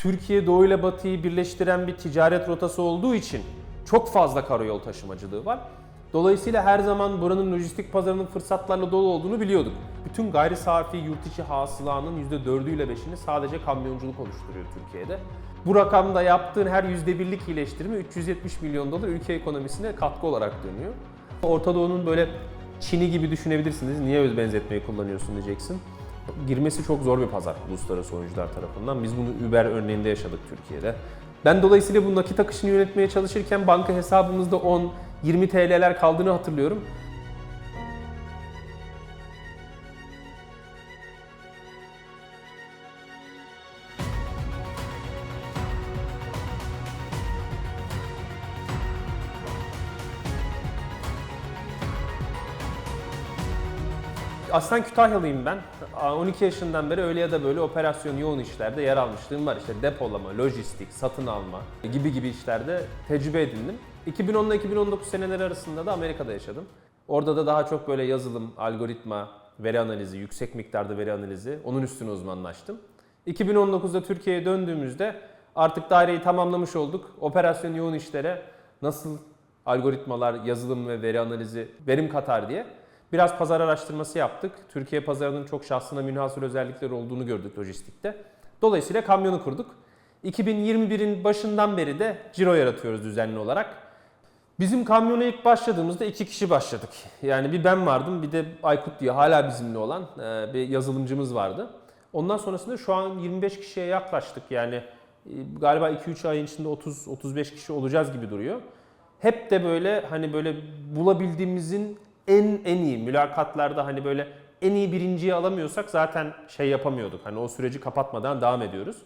Türkiye Doğu ile Batı'yı birleştiren bir ticaret rotası olduğu için çok fazla karayol taşımacılığı var. Dolayısıyla her zaman buranın lojistik pazarının fırsatlarla dolu olduğunu biliyorduk. Bütün gayri safi yurt içi hasılanın %4'ü ile 5'ini sadece kamyonculuk oluşturuyor Türkiye'de. Bu rakamda yaptığın her %1'lik iyileştirme 370 milyon dolar ülke ekonomisine katkı olarak dönüyor. Orta Doğu'nun böyle Çin'i gibi düşünebilirsiniz. Niye öz benzetmeyi kullanıyorsun diyeceksin. Girmesi çok zor bir pazar uluslararası oyuncular tarafından. Biz bunu Uber örneğinde yaşadık Türkiye'de. Ben dolayısıyla bu nakit akışını yönetmeye çalışırken banka hesabımızda 10, 20 TL'ler kaldığını hatırlıyorum. Aslen Kütahyalıyım ben. 12 yaşından beri öyle ya da böyle operasyon yoğun işlerde yer almışlığım var. İşte depolama, lojistik, satın alma gibi gibi işlerde tecrübe edindim. 2010 ile 2019 seneleri arasında da Amerika'da yaşadım. Orada da daha çok böyle yazılım, algoritma, veri analizi, yüksek miktarda veri analizi, onun üstüne uzmanlaştım. 2019'da Türkiye'ye döndüğümüzde artık daireyi tamamlamış olduk. Operasyon yoğun işlere nasıl algoritmalar, yazılım ve veri analizi verim katar diye Biraz pazar araştırması yaptık. Türkiye pazarının çok şahsına münhasır özellikleri olduğunu gördük lojistikte. Dolayısıyla kamyonu kurduk. 2021'in başından beri de ciro yaratıyoruz düzenli olarak. Bizim kamyona ilk başladığımızda iki kişi başladık. Yani bir ben vardım bir de Aykut diye hala bizimle olan e, bir yazılımcımız vardı. Ondan sonrasında şu an 25 kişiye yaklaştık. Yani e, galiba 2-3 ayın içinde 30-35 kişi olacağız gibi duruyor. Hep de böyle hani böyle bulabildiğimizin en en iyi mülakatlarda hani böyle en iyi birinciyi alamıyorsak zaten şey yapamıyorduk. Hani o süreci kapatmadan devam ediyoruz.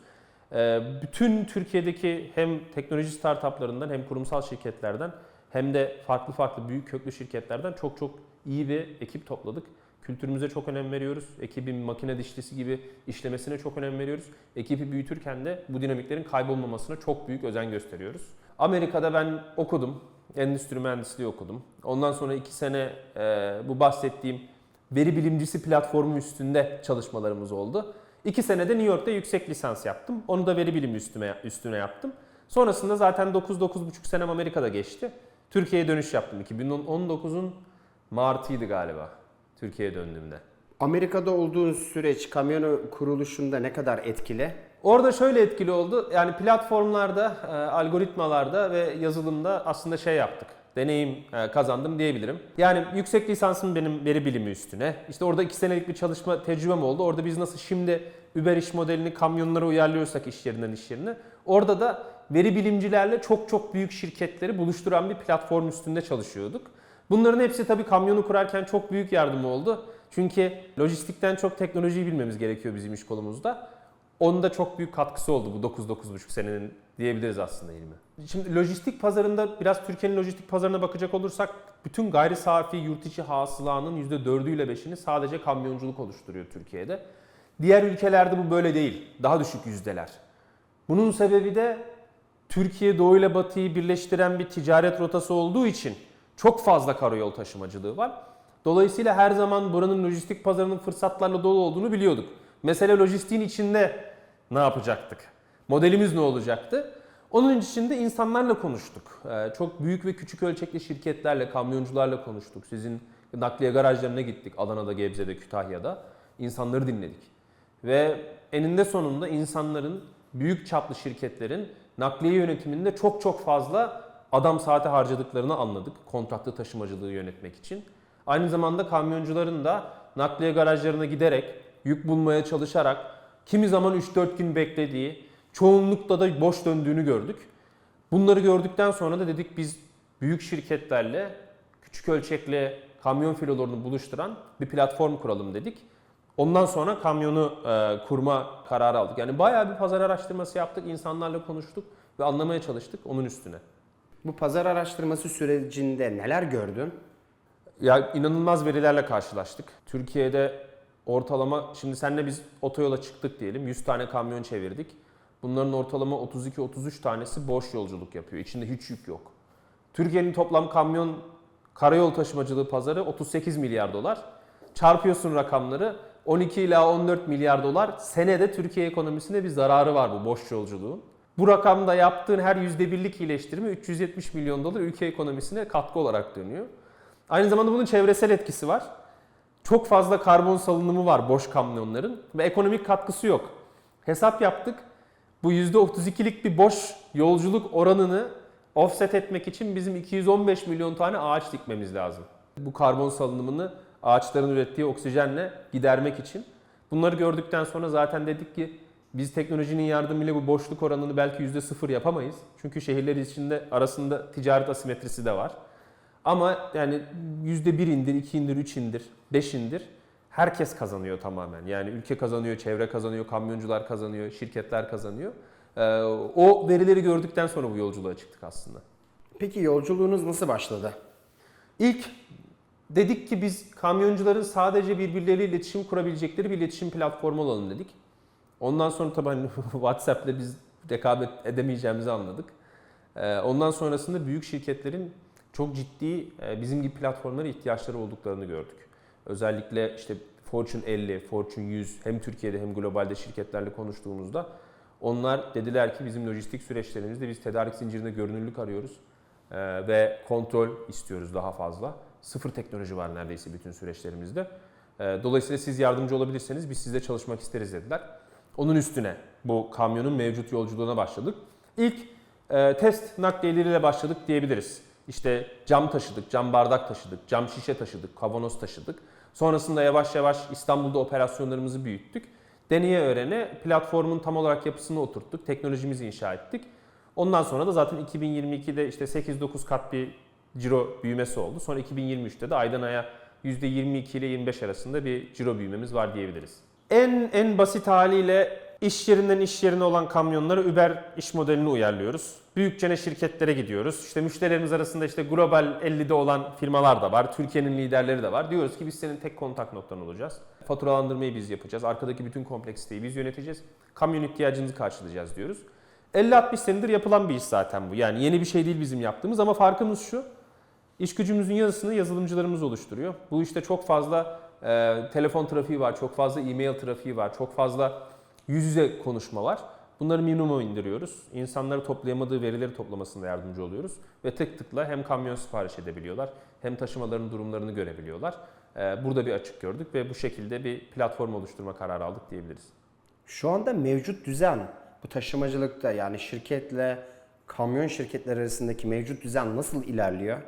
Ee, bütün Türkiye'deki hem teknoloji startuplarından hem kurumsal şirketlerden hem de farklı farklı büyük köklü şirketlerden çok çok iyi bir ekip topladık. Kültürümüze çok önem veriyoruz. Ekibin makine dişlisi gibi işlemesine çok önem veriyoruz. Ekibi büyütürken de bu dinamiklerin kaybolmamasına çok büyük özen gösteriyoruz. Amerika'da ben okudum. Endüstri mühendisliği okudum. Ondan sonra iki sene e, bu bahsettiğim veri bilimcisi platformu üstünde çalışmalarımız oldu. İki senede New York'ta yüksek lisans yaptım. Onu da veri bilimi üstüne, üstüne yaptım. Sonrasında zaten 9-9,5 senem Amerika'da geçti. Türkiye'ye dönüş yaptım. 2019'un Mart'ıydı galiba Türkiye'ye döndüğümde. Amerika'da olduğun süreç kamyonu kuruluşunda ne kadar etkili? Orada şöyle etkili oldu. Yani platformlarda, e, algoritmalarda ve yazılımda aslında şey yaptık. Deneyim e, kazandım diyebilirim. Yani yüksek lisansım benim veri bilimi üstüne. İşte orada iki senelik bir çalışma tecrübem oldu. Orada biz nasıl şimdi Uber iş modelini kamyonlara uyarlıyorsak iş yerinden iş yerine. Orada da veri bilimcilerle çok çok büyük şirketleri buluşturan bir platform üstünde çalışıyorduk. Bunların hepsi tabii kamyonu kurarken çok büyük yardım oldu. Çünkü lojistikten çok teknolojiyi bilmemiz gerekiyor bizim iş kolumuzda. Onun da çok büyük katkısı oldu bu 9-9,5 senenin diyebiliriz aslında ilmi. Şimdi lojistik pazarında biraz Türkiye'nin lojistik pazarına bakacak olursak bütün gayri safi yurt içi hasılanın %4'ü ile 5'ini sadece kamyonculuk oluşturuyor Türkiye'de. Diğer ülkelerde bu böyle değil. Daha düşük yüzdeler. Bunun sebebi de Türkiye Doğu ile Batı'yı birleştiren bir ticaret rotası olduğu için çok fazla karayol taşımacılığı var. Dolayısıyla her zaman buranın lojistik pazarının fırsatlarla dolu olduğunu biliyorduk. Mesela lojistiğin içinde ne yapacaktık? Modelimiz ne olacaktı? Onun içinde insanlarla konuştuk. Ee, Çok büyük ve küçük ölçekli şirketlerle, kamyoncularla konuştuk. Sizin nakliye garajlarına gittik. Adana'da, Gebze'de, Kütahya'da. İnsanları dinledik. Ve eninde sonunda insanların, büyük çaplı şirketlerin nakliye yönetiminde çok çok fazla adam saati harcadıklarını anladık. Kontratlı taşımacılığı yönetmek için. Aynı zamanda kamyoncuların da nakliye garajlarına giderek, yük bulmaya çalışarak, kimi zaman 3-4 gün beklediği, çoğunlukla da boş döndüğünü gördük. Bunları gördükten sonra da dedik biz büyük şirketlerle küçük ölçekli kamyon filolarını buluşturan bir platform kuralım dedik. Ondan sonra kamyonu e, kurma kararı aldık. Yani bayağı bir pazar araştırması yaptık, insanlarla konuştuk ve anlamaya çalıştık onun üstüne. Bu pazar araştırması sürecinde neler gördün? Ya inanılmaz verilerle karşılaştık. Türkiye'de ortalama şimdi senle biz otoyola çıktık diyelim. 100 tane kamyon çevirdik. Bunların ortalama 32-33 tanesi boş yolculuk yapıyor. İçinde hiç yük yok. Türkiye'nin toplam kamyon karayol taşımacılığı pazarı 38 milyar dolar. Çarpıyorsun rakamları 12 ila 14 milyar dolar senede Türkiye ekonomisine bir zararı var bu boş yolculuğun. Bu rakamda yaptığın her %1'lik iyileştirme 370 milyon dolar ülke ekonomisine katkı olarak dönüyor. Aynı zamanda bunun çevresel etkisi var. Çok fazla karbon salınımı var boş kamyonların ve ekonomik katkısı yok. Hesap yaptık. Bu %32'lik bir boş yolculuk oranını offset etmek için bizim 215 milyon tane ağaç dikmemiz lazım. Bu karbon salınımını ağaçların ürettiği oksijenle gidermek için. Bunları gördükten sonra zaten dedik ki biz teknolojinin yardımıyla bu boşluk oranını belki %0 yapamayız. Çünkü şehirler içinde arasında ticaret asimetrisi de var. Ama yani yüzde bir indir, iki indir, üç indir, beş indir. Herkes kazanıyor tamamen. Yani ülke kazanıyor, çevre kazanıyor, kamyoncular kazanıyor, şirketler kazanıyor. Ee, o verileri gördükten sonra bu yolculuğa çıktık aslında. Peki yolculuğunuz nasıl başladı? İlk dedik ki biz kamyoncuların sadece birbirleriyle iletişim kurabilecekleri bir iletişim platformu olalım dedik. Ondan sonra tabii hani WhatsApp'la biz rekabet edemeyeceğimizi anladık. Ee, Ondan sonrasında büyük şirketlerin çok ciddi e, bizim gibi platformlara ihtiyaçları olduklarını gördük. Özellikle işte Fortune 50, Fortune 100 hem Türkiye'de hem globalde şirketlerle konuştuğumuzda onlar dediler ki bizim lojistik süreçlerimizde biz tedarik zincirinde görünürlük arıyoruz Ee, ve kontrol istiyoruz daha fazla. Sıfır teknoloji var neredeyse bütün süreçlerimizde. Ee, Dolayısıyla siz yardımcı olabilirseniz biz sizle çalışmak isteriz dediler. Onun üstüne bu kamyonun mevcut yolculuğuna başladık. İlk e, test nakliyeleriyle başladık diyebiliriz. İşte cam taşıdık, cam bardak taşıdık, cam şişe taşıdık, kavanoz taşıdık. Sonrasında yavaş yavaş İstanbul'da operasyonlarımızı büyüttük. Deneye öğrene platformun tam olarak yapısını oturttuk, teknolojimizi inşa ettik. Ondan sonra da zaten 2022'de işte 8-9 kat bir ciro büyümesi oldu. Sonra 2023'te de aydan aya %22 ile 25 arasında bir ciro büyümemiz var diyebiliriz. En en basit haliyle iş yerinden iş yerine olan kamyonlara Uber iş modelini uyarlıyoruz. Büyükçene şirketlere gidiyoruz. İşte müşterilerimiz arasında işte global 50'de olan firmalar da var. Türkiye'nin liderleri de var. Diyoruz ki biz senin tek kontak noktan olacağız. Faturalandırmayı biz yapacağız. Arkadaki bütün kompleksiteyi biz yöneteceğiz. Kamyon ihtiyacınızı karşılayacağız diyoruz. 50-60 senedir yapılan bir iş zaten bu. Yani yeni bir şey değil bizim yaptığımız ama farkımız şu. İş gücümüzün yarısını yazılımcılarımız oluşturuyor. Bu işte çok fazla e, telefon trafiği var, çok fazla e-mail trafiği var, çok fazla yüz yüze konuşma var. Bunları minimuma indiriyoruz. İnsanları toplayamadığı verileri toplamasında yardımcı oluyoruz. Ve tık tıkla hem kamyon sipariş edebiliyorlar hem taşımaların durumlarını görebiliyorlar. E, burada bir açık gördük ve bu şekilde bir platform oluşturma kararı aldık diyebiliriz. Şu anda mevcut düzen bu taşımacılıkta yani şirketle kamyon şirketleri arasındaki mevcut düzen nasıl ilerliyor?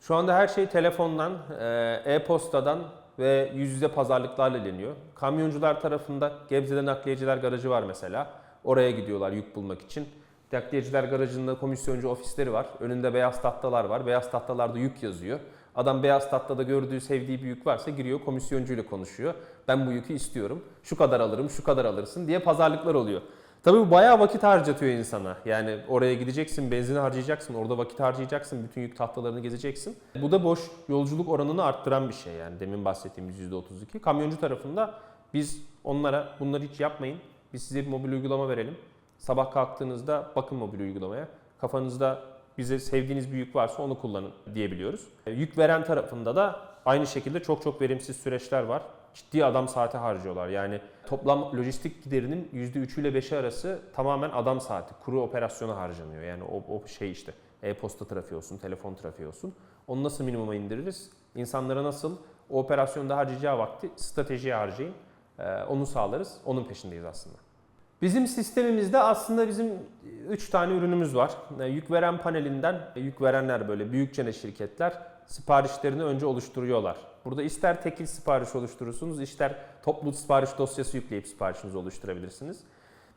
Şu anda her şey telefondan, e, e-postadan ve yüz yüze pazarlıklarla ilgileniyor. Kamyoncular tarafında Gebze'de nakliyeciler garajı var mesela. Oraya gidiyorlar yük bulmak için. Nakliyeciler garajında komisyoncu ofisleri var. Önünde beyaz tahtalar var. Beyaz tahtalarda yük yazıyor. Adam beyaz tahtada gördüğü, sevdiği bir yük varsa giriyor komisyoncuyla konuşuyor. Ben bu yükü istiyorum. Şu kadar alırım, şu kadar alırsın diye pazarlıklar oluyor. Tabii bu bayağı vakit harcatıyor insana. Yani oraya gideceksin, benzin harcayacaksın, orada vakit harcayacaksın, bütün yük tahtalarını gezeceksin. Bu da boş yolculuk oranını arttıran bir şey yani demin bahsettiğimiz %32. Kamyoncu tarafında biz onlara bunları hiç yapmayın. Biz size bir mobil uygulama verelim. Sabah kalktığınızda bakın mobil uygulamaya. Kafanızda bize sevdiğiniz bir yük varsa onu kullanın diyebiliyoruz. Yük veren tarafında da aynı şekilde çok çok verimsiz süreçler var. Ciddi adam saati harcıyorlar. Yani toplam lojistik giderinin %3 ile 5'i arası tamamen adam saati, kuru operasyona harcanıyor. Yani o, o şey işte e-posta trafiği olsun, telefon trafiği olsun. Onu nasıl minimuma indiririz? İnsanlara nasıl o operasyonda harcayacağı vakti stratejiye harcayın. Ee, onu sağlarız. Onun peşindeyiz aslında. Bizim sistemimizde aslında bizim 3 tane ürünümüz var. E, Yük veren panelinden e, yük verenler böyle büyükçene şirketler siparişlerini önce oluşturuyorlar. Burada ister tekil sipariş oluşturursunuz, ister toplu sipariş dosyası yükleyip siparişinizi oluşturabilirsiniz.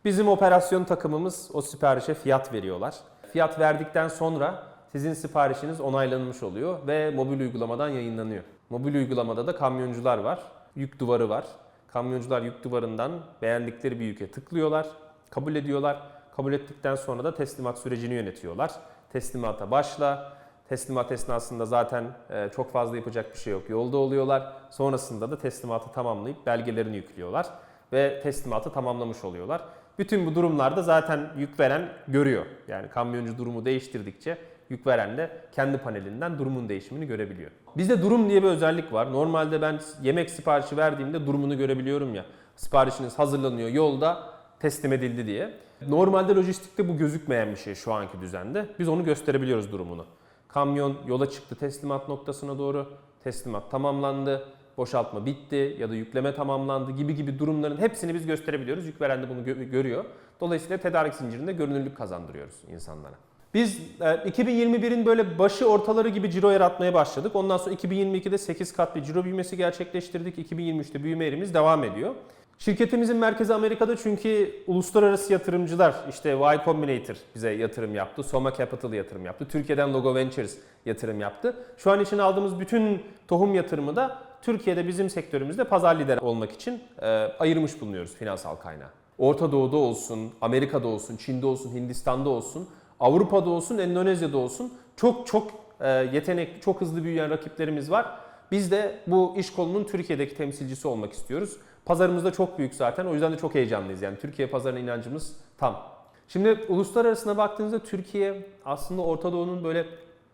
Bizim operasyon takımımız o siparişe fiyat veriyorlar. Fiyat verdikten sonra sizin siparişiniz onaylanmış oluyor ve mobil uygulamadan yayınlanıyor. Mobil uygulamada da kamyoncular var, yük duvarı var. Kamyoncular yük duvarından beğendikleri bir yüke tıklıyorlar, kabul ediyorlar. Kabul ettikten sonra da teslimat sürecini yönetiyorlar. Teslimata başla. Teslimat esnasında zaten e, çok fazla yapacak bir şey yok. Yolda oluyorlar. Sonrasında da teslimatı tamamlayıp belgelerini yüklüyorlar ve teslimatı tamamlamış oluyorlar. Bütün bu durumlarda zaten yük veren görüyor. Yani kamyoncu durumu değiştirdikçe yük veren de kendi panelinden durumun değişimini görebiliyor. Bizde durum diye bir özellik var. Normalde ben yemek siparişi verdiğimde durumunu görebiliyorum ya. Siparişiniz hazırlanıyor yolda teslim edildi diye. Normalde lojistikte bu gözükmeyen bir şey şu anki düzende. Biz onu gösterebiliyoruz durumunu. Kamyon yola çıktı teslimat noktasına doğru. Teslimat tamamlandı. Boşaltma bitti ya da yükleme tamamlandı gibi gibi durumların hepsini biz gösterebiliyoruz. Yük veren de bunu gö- görüyor. Dolayısıyla tedarik zincirinde görünürlük kazandırıyoruz insanlara. Biz e, 2021'in böyle başı ortaları gibi ciro yaratmaya başladık. Ondan sonra 2022'de 8 kat bir ciro büyümesi gerçekleştirdik. 2023'te büyüme eğrimimiz devam ediyor. Şirketimizin merkezi Amerika'da çünkü uluslararası yatırımcılar işte Y Combinator bize yatırım yaptı. Soma Capital yatırım yaptı. Türkiye'den Logo Ventures yatırım yaptı. Şu an için aldığımız bütün tohum yatırımı da Türkiye'de bizim sektörümüzde pazar lideri olmak için e, ayırmış bulunuyoruz finansal kaynağı. Orta Doğu'da olsun, Amerika'da olsun, Çin'de olsun, Hindistan'da olsun, Avrupa'da olsun, Endonezya'da olsun çok çok e, yetenekli, çok hızlı büyüyen rakiplerimiz var. Biz de bu iş kolunun Türkiye'deki temsilcisi olmak istiyoruz. Pazarımız da çok büyük zaten. O yüzden de çok heyecanlıyız. Yani Türkiye pazarına inancımız tam. Şimdi uluslararasına baktığınızda Türkiye aslında Orta Doğu'nun böyle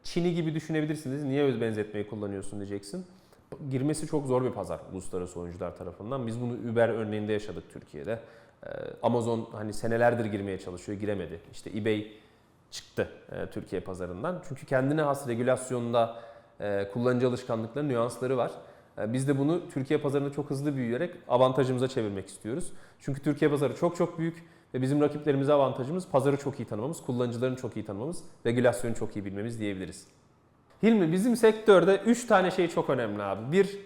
Çin'i gibi düşünebilirsiniz. Niye öz benzetmeyi kullanıyorsun diyeceksin. Girmesi çok zor bir pazar uluslararası oyuncular tarafından. Biz bunu Uber örneğinde yaşadık Türkiye'de. Ee, Amazon hani senelerdir girmeye çalışıyor, giremedi. İşte eBay çıktı e, Türkiye pazarından. Çünkü kendine has regülasyonda e, kullanıcı alışkanlıkları, nüansları var. E, Biz de bunu Türkiye pazarında çok hızlı büyüyerek avantajımıza çevirmek istiyoruz. Çünkü Türkiye pazarı çok çok büyük ve bizim rakiplerimize avantajımız pazarı çok iyi tanımamız, kullanıcılarını çok iyi tanımamız, regülasyonu çok iyi bilmemiz diyebiliriz. Hilmi bizim sektörde 3 tane şey çok önemli abi. Bir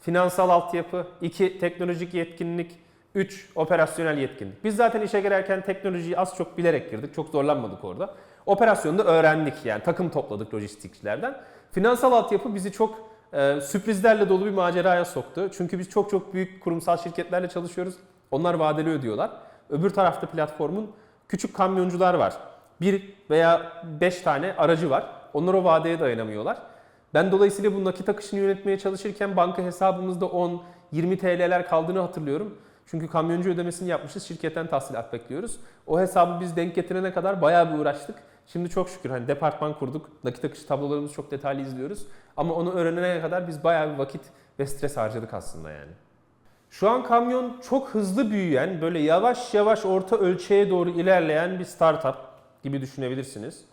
finansal altyapı, iki teknolojik yetkinlik, üç operasyonel yetkinlik. Biz zaten işe girerken teknolojiyi az çok bilerek girdik. Çok zorlanmadık orada. Operasyonu da öğrendik yani takım topladık lojistikçilerden. Finansal altyapı bizi çok e, sürprizlerle dolu bir maceraya soktu. Çünkü biz çok çok büyük kurumsal şirketlerle çalışıyoruz. Onlar vadeli ödüyorlar. Öbür tarafta platformun küçük kamyoncular var. Bir veya beş tane aracı var. Onlar o vadeye dayanamıyorlar. Ben dolayısıyla bu nakit akışını yönetmeye çalışırken banka hesabımızda 10, 20 TL'ler kaldığını hatırlıyorum. Çünkü kamyoncu ödemesini yapmışız, şirketten tahsilat bekliyoruz. O hesabı biz denk getirene kadar bayağı bir uğraştık. Şimdi çok şükür hani departman kurduk, nakit akışı tablolarımızı çok detaylı izliyoruz. Ama onu öğrenene kadar biz bayağı bir vakit ve stres harcadık aslında yani. Şu an kamyon çok hızlı büyüyen, böyle yavaş yavaş orta ölçeğe doğru ilerleyen bir startup gibi düşünebilirsiniz.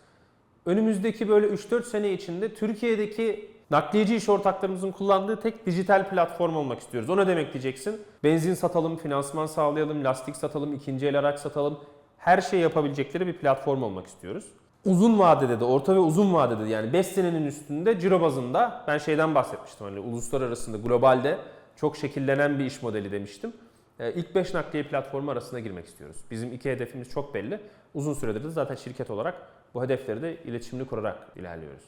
Önümüzdeki böyle 3-4 sene içinde Türkiye'deki nakliyeci iş ortaklarımızın kullandığı tek dijital platform olmak istiyoruz. O ne demek diyeceksin? Benzin satalım, finansman sağlayalım, lastik satalım, ikinci el araç satalım. Her şeyi yapabilecekleri bir platform olmak istiyoruz. Uzun vadede de, orta ve uzun vadede de yani 5 senenin üstünde ciro bazında ben şeyden bahsetmiştim. Hani uluslararasında, globalde çok şekillenen bir iş modeli demiştim. Ee, İlk 5 nakliye platformu arasına girmek istiyoruz. Bizim iki hedefimiz çok belli. Uzun süredir de zaten şirket olarak bu hedefleri de iletişimli kurarak ilerliyoruz.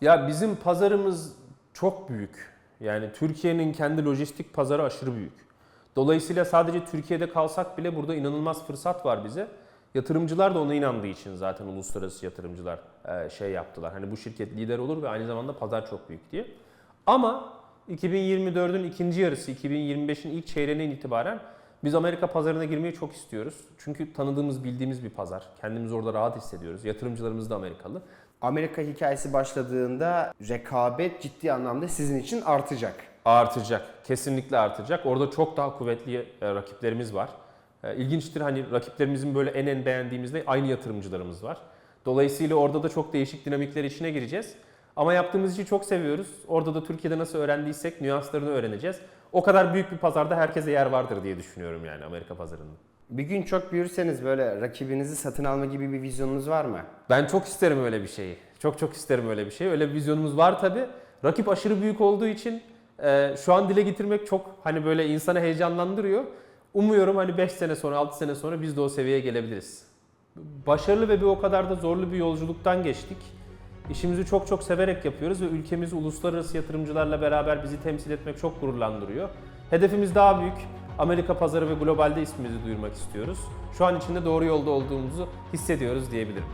Ya bizim pazarımız çok büyük. Yani Türkiye'nin kendi lojistik pazarı aşırı büyük. Dolayısıyla sadece Türkiye'de kalsak bile burada inanılmaz fırsat var bize. Yatırımcılar da ona inandığı için zaten uluslararası yatırımcılar e, şey yaptılar. Hani bu şirket lider olur ve aynı zamanda pazar çok büyük diye. Ama 2024'ün ikinci yarısı, 2025'in ilk çeyreğinden itibaren biz Amerika pazarına girmeyi çok istiyoruz. Çünkü tanıdığımız, bildiğimiz bir pazar. Kendimizi orada rahat hissediyoruz. Yatırımcılarımız da Amerikalı. Amerika hikayesi başladığında rekabet ciddi anlamda sizin için artacak. Artacak. Kesinlikle artacak. Orada çok daha kuvvetli e, rakiplerimiz var. E, İlginçtir hani rakiplerimizin böyle en en beğendiğimizde aynı yatırımcılarımız var. Dolayısıyla orada da çok değişik dinamikler içine gireceğiz. Ama yaptığımız işi çok seviyoruz. Orada da Türkiye'de nasıl öğrendiysek nüanslarını öğreneceğiz. O kadar büyük bir pazarda herkese yer vardır diye düşünüyorum yani Amerika pazarında. Bir gün çok büyürseniz böyle rakibinizi satın alma gibi bir vizyonunuz var mı? Ben çok isterim öyle bir şeyi. Çok çok isterim öyle bir şey. Öyle bir vizyonumuz var tabi. Rakip aşırı büyük olduğu için e, şu an dile getirmek çok hani böyle insanı heyecanlandırıyor. Umuyorum hani 5 sene sonra 6 sene sonra biz de o seviyeye gelebiliriz. Başarılı ve bir o kadar da zorlu bir yolculuktan geçtik. İşimizi çok çok severek yapıyoruz ve ülkemizi uluslararası yatırımcılarla beraber bizi temsil etmek çok gururlandırıyor. Hedefimiz daha büyük. Amerika pazarı ve globalde ismimizi duyurmak istiyoruz. Şu an içinde doğru yolda olduğumuzu hissediyoruz diyebilirim.